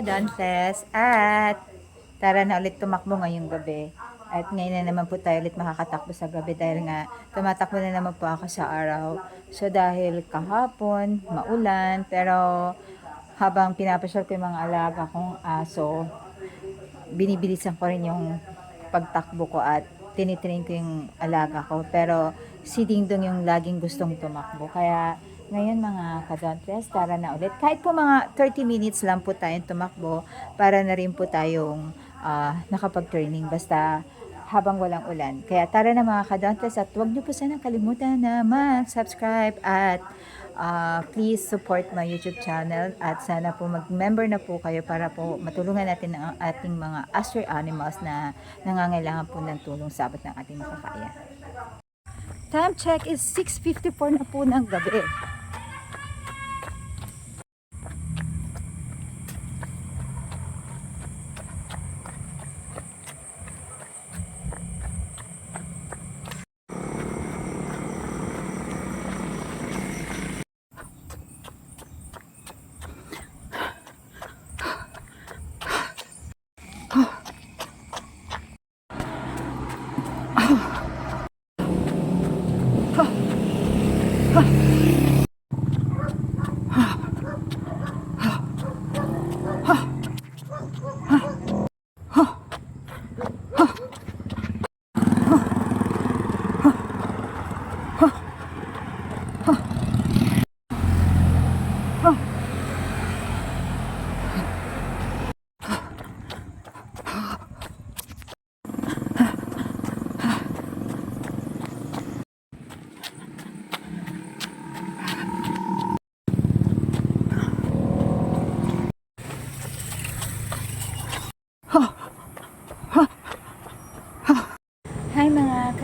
kadontes at tara na ulit tumakbo ngayong gabi. At ngayon na naman po tayo ulit makakatakbo sa gabi dahil nga tumatakbo na naman po ako sa araw. So dahil kahapon, maulan, pero habang pinapasyal ko yung mga alaga kong aso, binibilisan ko rin yung pagtakbo ko at tinitrain ko yung alaga ko. Pero si Dingdong yung laging gustong tumakbo. Kaya ngayon mga kadontres, tara na ulit. Kahit po mga 30 minutes lang po tayong tumakbo para na rin po tayong ah, nakapag-training. Basta habang walang ulan. Kaya tara na mga kadontres at huwag niyo po sana kalimutan na mag-subscribe at ah, please support my YouTube channel at sana po mag-member na po kayo para po matulungan natin ang ating mga astray animals na nangangailangan po ng tulong sa abot ng ating makakaya. Time check is 6.54 na po ng gabi. Hi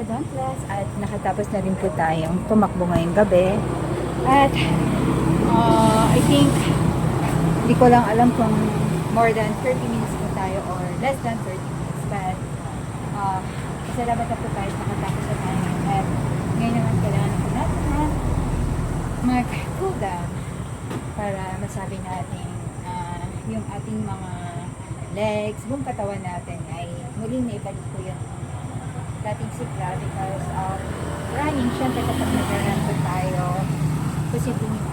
kadonklas at nakatapos na rin po tayong tumakbo ngayong gabi. At uh, I think hindi ko lang alam kung more than 30 minutes po tayo or less than 30 minutes. But uh, salamat na po tayo at nakatapos na tayo. At ngayon naman kailangan po natin na mag-cool down para masabi natin ah, yung ating mga legs, buong katawan natin ay muling naibalik po yung dating sigla because of running. Siyempre kapag nag-run tayo, posibleng yung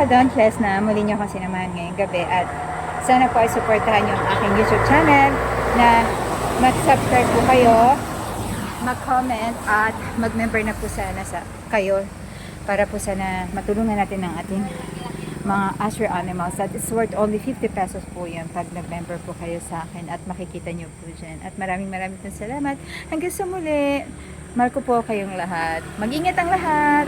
ka-dauntless na muli niyo akong sinamahan ngayong gabi at sana po ay supportahan yung aking YouTube channel na mag-subscribe po kayo, mag-comment at mag-member na po sana sa kayo para po sana matulungan natin ang ating mga Asher animals that is worth only 50 pesos po yan pag nag-member po kayo sa akin at makikita nyo po dyan. At maraming maraming salamat. Hanggang sa muli, Marco po kayong lahat. Mag-ingat ang lahat!